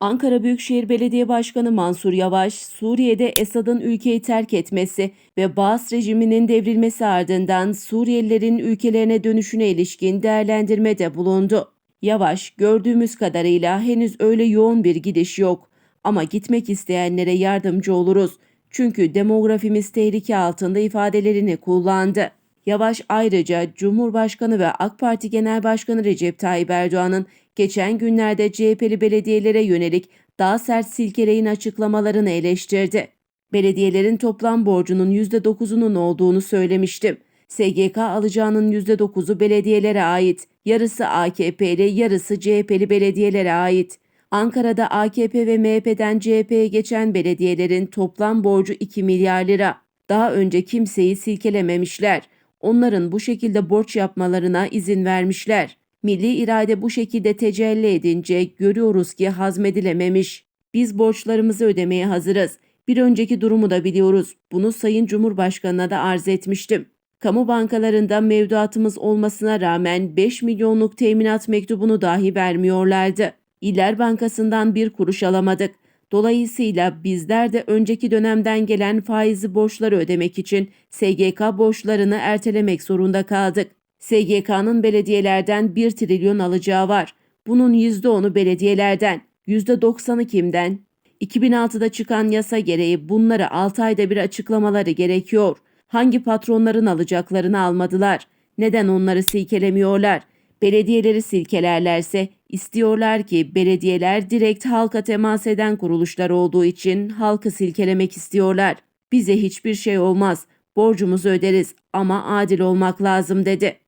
Ankara Büyükşehir Belediye Başkanı Mansur Yavaş, Suriye'de Esad'ın ülkeyi terk etmesi ve Baas rejiminin devrilmesi ardından Suriyelilerin ülkelerine dönüşüne ilişkin değerlendirmede bulundu. Yavaş, gördüğümüz kadarıyla henüz öyle yoğun bir gidiş yok ama gitmek isteyenlere yardımcı oluruz. Çünkü demografimiz tehlike altında ifadelerini kullandı. Yavaş ayrıca Cumhurbaşkanı ve AK Parti Genel Başkanı Recep Tayyip Erdoğan'ın geçen günlerde CHP'li belediyelere yönelik daha sert silkeleyin açıklamalarını eleştirdi. Belediyelerin toplam borcunun %9'unun olduğunu söylemiştim. SGK alacağının %9'u belediyelere ait, yarısı AKP'li, yarısı CHP'li belediyelere ait. Ankara'da AKP ve MHP'den CHP'ye geçen belediyelerin toplam borcu 2 milyar lira. Daha önce kimseyi silkelememişler. Onların bu şekilde borç yapmalarına izin vermişler. Milli irade bu şekilde tecelli edince görüyoruz ki hazmedilememiş. Biz borçlarımızı ödemeye hazırız. Bir önceki durumu da biliyoruz. Bunu Sayın Cumhurbaşkanı'na da arz etmiştim. Kamu bankalarında mevduatımız olmasına rağmen 5 milyonluk teminat mektubunu dahi vermiyorlardı. İller Bankası'ndan bir kuruş alamadık. Dolayısıyla bizler de önceki dönemden gelen faizli borçları ödemek için SGK borçlarını ertelemek zorunda kaldık. SGK'nın belediyelerden 1 trilyon alacağı var. Bunun %10'u belediyelerden, %90'ı kimden? 2006'da çıkan yasa gereği bunları 6 ayda bir açıklamaları gerekiyor. Hangi patronların alacaklarını almadılar? Neden onları silkelemiyorlar? Belediyeleri silkelerlerse istiyorlar ki belediyeler direkt halka temas eden kuruluşlar olduğu için halkı silkelemek istiyorlar. Bize hiçbir şey olmaz. Borcumuzu öderiz ama adil olmak lazım dedi.